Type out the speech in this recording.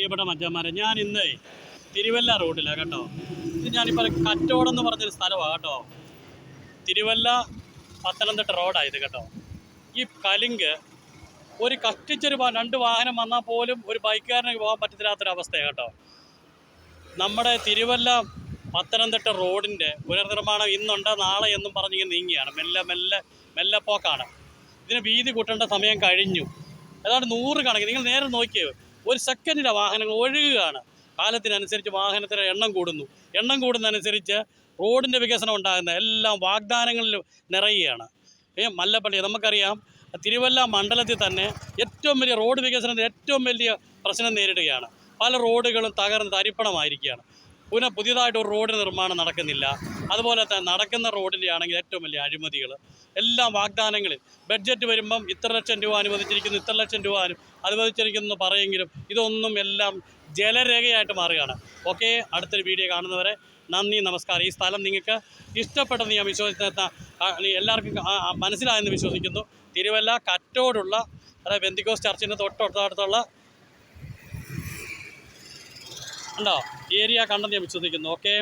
പ്രിയപ്പെട്ട മച്ചന്മാരെ ഞാൻ ഇന്ന് തിരുവല്ല റോഡിലാണ് കേട്ടോ. ഇത് ഞാനിപ്പോൾ കറ്റോടെന്ന് പറഞ്ഞൊരു സ്ഥലമാണ് കേട്ടോ. തിരുവല്ല പത്തനംതിട്ട റോഡാണ് ഇത് കേട്ടോ. ഈ കലിങ്ക് ഒരു കഷ്ടിച്ചൊരു രണ്ട് വാഹനം വന്നാൽ പോലും ഒരു ബൈക്കുകാരന് പോകാൻ പറ്റത്തില്ലാത്തൊരവസ്ഥയാണ് കേട്ടോ. നമ്മുടെ തിരുവല്ല പത്തനംതിട്ട റോഡിന്റെ പുനർനിർമ്മാണം ഇന്നുണ്ട് നാളെ എന്നും പറഞ്ഞിങ്ങനെ നീങ്ങിയാണ്. മെല്ലെ മെല്ലെ മെല്ലെ പോക്കാണ്. ഇതിന് വീതി കൂട്ടേണ്ട സമയം കഴിഞ്ഞു. ഏതാണ്ട് നൂറ് കണക്കിന് നിങ്ങൾ നേരെ നോക്കിയേ? ഒരു സെക്കൻഡിലെ വാഹനങ്ങൾ ഒഴുകുകയാണ്. കാലത്തിനനുസരിച്ച് വാഹനത്തിന് എണ്ണം കൂടുന്നു. എണ്ണം കൂടുന്നതനുസരിച്ച് റോഡിന്റെ വികസനം ഉണ്ടാകുന്ന എല്ലാം വാഗ്ദാനങ്ങളിൽ നിറയുകയാണ്. മല്ലപ്പള്ളി നമുക്കറിയാം തിരുവല്ല മണ്ഡലത്തിൽ തന്നെ ഏറ്റവും വലിയ റോഡ് വികസനത്തിൽ ഏറ്റവും വലിയ പ്രശ്നം നേരിടുകയാണ്. പല റോഡുകളും തകർന്ന് തരിപ്പണമായിരിക്കുകയാണ്. പിന്നെ പുതിയതായിട്ട് ഒരു റോഡ് നിർമ്മാണം നടക്കുന്നില്ല. അതുപോലെ തന്നെ നടക്കുന്ന റോഡിന്റെ ആണെങ്കിൽ ഏറ്റവും വലിയ അഴിമതികൾ എല്ലാം വാഗ്ദാനങ്ങളിൽ ബഡ്ജറ്റ് വരുമ്പം ഇത്ര ലക്ഷം രൂപ അനുവദിച്ചിരിക്കുന്നു ഇത്ര ലക്ഷം രൂപ അനു അനുവദിച്ചിരിക്കുന്നു എന്ന് പറയെങ്കിലും ഇതൊന്നും എല്ലാം ജലരേഖയായിട്ട് മാറുകയാണ്. ഓക്കെ അടുത്തൊരു വീഡിയോ കാണുന്നവരെ നന്ദി നമസ്കാരം. ഈ സ്ഥലം നിങ്ങൾക്ക് ഇഷ്ടപ്പെട്ടെന്ന് ഞാൻ വിശ്വസിക്കുന്ന എല്ലാവർക്കും മനസ്സിലായെന്ന് വിശ്വസിക്കുന്നു. തിരുവല്ല കറ്റോടുള്ള അതായത് ബെന്തിക്കോസ് ചർച്ചിന്റെ തൊട്ടടുത്തുള്ള ഉണ്ടോ ഏരിയ കണ്ടെന്ന് ഞാൻ വിശ്വസിക്കുന്നു. ഓക്കെ